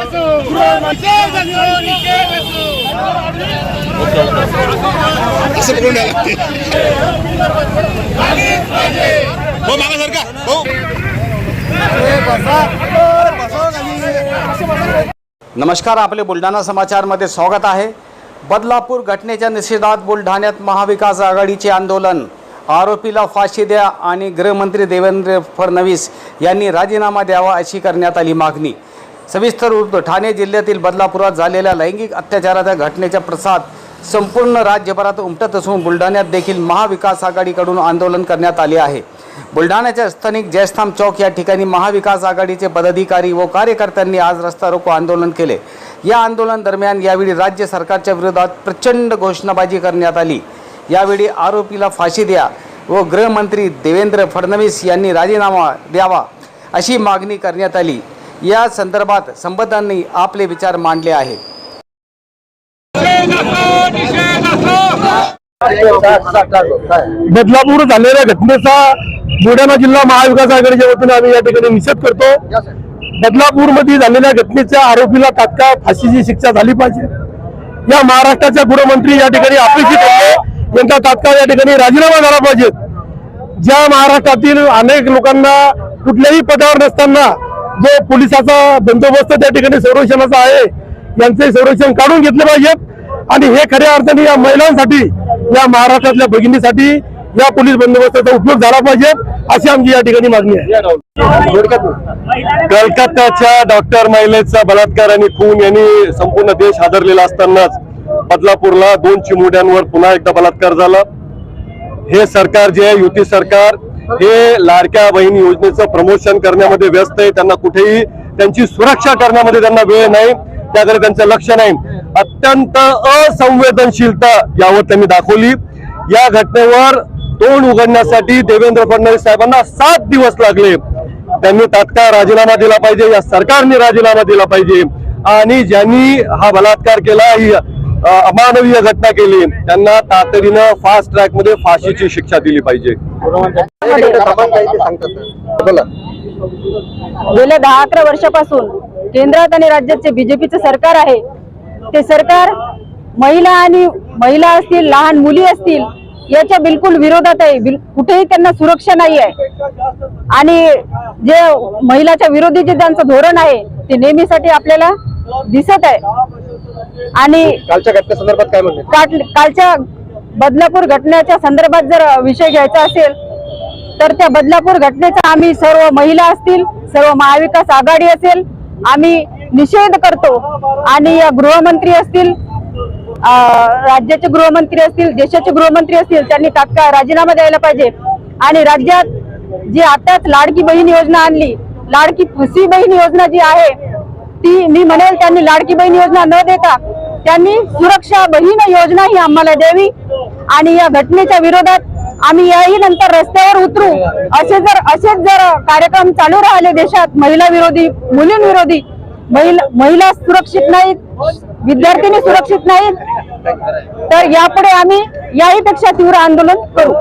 असं द्यायला लागते हो मागा सरका हो नमस्कार आपले बुलढाणा समाचारमध्ये स्वागत आहे. बदलापूर घटनेच्या निषेधात बुलढाण्यात महाविकास आघाडीचे आंदोलन. आरोपीला फाशी द्या आणि गृहमंत्री देवेंद्र फडणवीस यांनी राजीनामा द्यावा अशी करण्यात आली मागणी. सविस्तर वृत्त. ठाणे जिल्ह्यातील बदलापुरात झालेल्या लैंगिक अत्याचाराच्या घटनेचा प्रसाद संपूर्ण राज्यभरात उमटत असून बुलढाण्यात देखील महाविकास आघाडीकडून आंदोलन करण्यात आले आहे. बुलढाण्याच्या स्थानिक जयस्थाम चौक या ठिकाणी महाविकास आघाडीचे पदाधिकारी व कार्यकर्त्यांनी आज रस्ता रोको आंदोलन केले. या आंदोलन दरम्यान यावेळी राज्य सरकारच्या विरोधात प्रचंड घोषणाबाजी करण्यात आली. यावेळी आरोपीला फाशी द्या व गृहमंत्री देवेंद्र फडणवीस यांनी राजीनामा द्यावा अशी मागणी करण्यात आली. या संदर्भात संबंधांनी आपले विचार मांडले आहेत. बदलापूर झालेल्या घटनेचा बुलढाणा जिल्हा महाविकास आघाडीच्या वतीने आम्ही या ठिकाणी निषेध करतो. बदलापूरमध्ये झालेल्या घटनेच्या आरोपीला तात्काळ फाशीची शिक्षा झाली पाहिजे. या महाराष्ट्राच्या गृहमंत्री या ठिकाणी अपेक्षित होते यांचा तात्काळ या ठिकाणी राजीनामा झाला पाहिजे. ज्या महाराष्ट्रातील अनेक लोकांना कुठल्याही पदावर नसताना जो पोलिसाचा बंदोबस्त त्या ठिकाणी संरक्षणाचा आहे यांचे संरक्षण काढून घेतले पाहिजेत. आणि हे खऱ्या अर्थाने या महिलांसाठी या महाराष्ट्रातल्या भगिनीसाठी या पोलीस बंदोबस्ताचा उपयोग झाला पाहिजे अशी आमची या ठिकाणी मागणी आहे. कलकत्त्याच्या डॉक्टर महिलेचा बलात्कार आणि खून यांनी संपूर्ण देश हादरलेला असतानाच बदलापूरला दोन चिमुड्यांवर पुन्हा एकदा बलात्कार झाला. हे सरकार जे आहे युती सरकार हे लाडक्या बहीण योजनेचं प्रमोशन करण्यामध्ये व्यस्त आहे. त्यांना कुठेही त्यांची सुरक्षा करण्यामध्ये त्यांना वेळ नाही. त्याकडे त्यांचं लक्ष नाही. अत्यंत असंवेदनशीलता यावर त्यांनी दाखवली. या घटनेवर तोंड उघडण्यासाठी देवेंद्र फडणवीस साहेबांना सात दिवस लागले. त्यांनी तात्काळ राजीनामा दिला पाहिजे. या सरकारने राजीनामा दिला पाहिजे. आणि ज्यांनी हा बलात्कार केला ही अमानवीय घटना केली त्यांना तातडीनं फास्ट ट्रॅकमध्ये फाशीची शिक्षा दिली पाहिजे. गेल्या दहा अकरा वर्षापासून केंद्रात आणि राज्याचे बीजेपीचे सरकार आहे ते सरकार महिला आणि महिला असतील लहान मुली असतील याच्या बिलकुल विरोधात आहे. कुठेही त्यांना सुरक्षा नाही आहे. आणि जे महिलाच्या विरोधी जे त्यांचं धोरण आहे ते नेहमीसाठी आपल्याला दिसत आहे. आणि कालच्या घटनेसंदर्भात काय म्हणते काल- कालच्या बदलापूर घटनेच्या संदर्भात जर विषय घ्यायचा असेल तर त्या बदलापूर घटनेचा आम्ही सर्व महिला असतील सर्व महाविकास आघाडी असेल आम्ही निषेध करतो. आणि या गृहमंत्री असतील राज्याचे गृहमंत्री असतील देशाचे गृहमंत्री असतील त्यांनी तात्काळ राजीनामा द्यायला पाहिजे. आणि राज्यात जी आताच लाडकी बहीण योजना आणली लाडकी फुसी बहीण योजना जी आहे ती मी म्हणेल त्यांनी लाडकी बहीण योजना न देता त्यांनी सुरक्षा बहीण योजना ही आम्हाला द्यावी. आणि या घटनेच्या विरोधात आम्ही याही नंतर रस्त्यावर उतरू. असे जर असेच जर कार्यक्रम चालू राहिले देशात महिला विरोधी मुलींविरोधी महिला महिला सुरक्षित नाहीत विद्यार्थिनी सुरक्षित नाहीत तर यापुढे आम्ही याही पेक्षा तीव्र आंदोलन करू.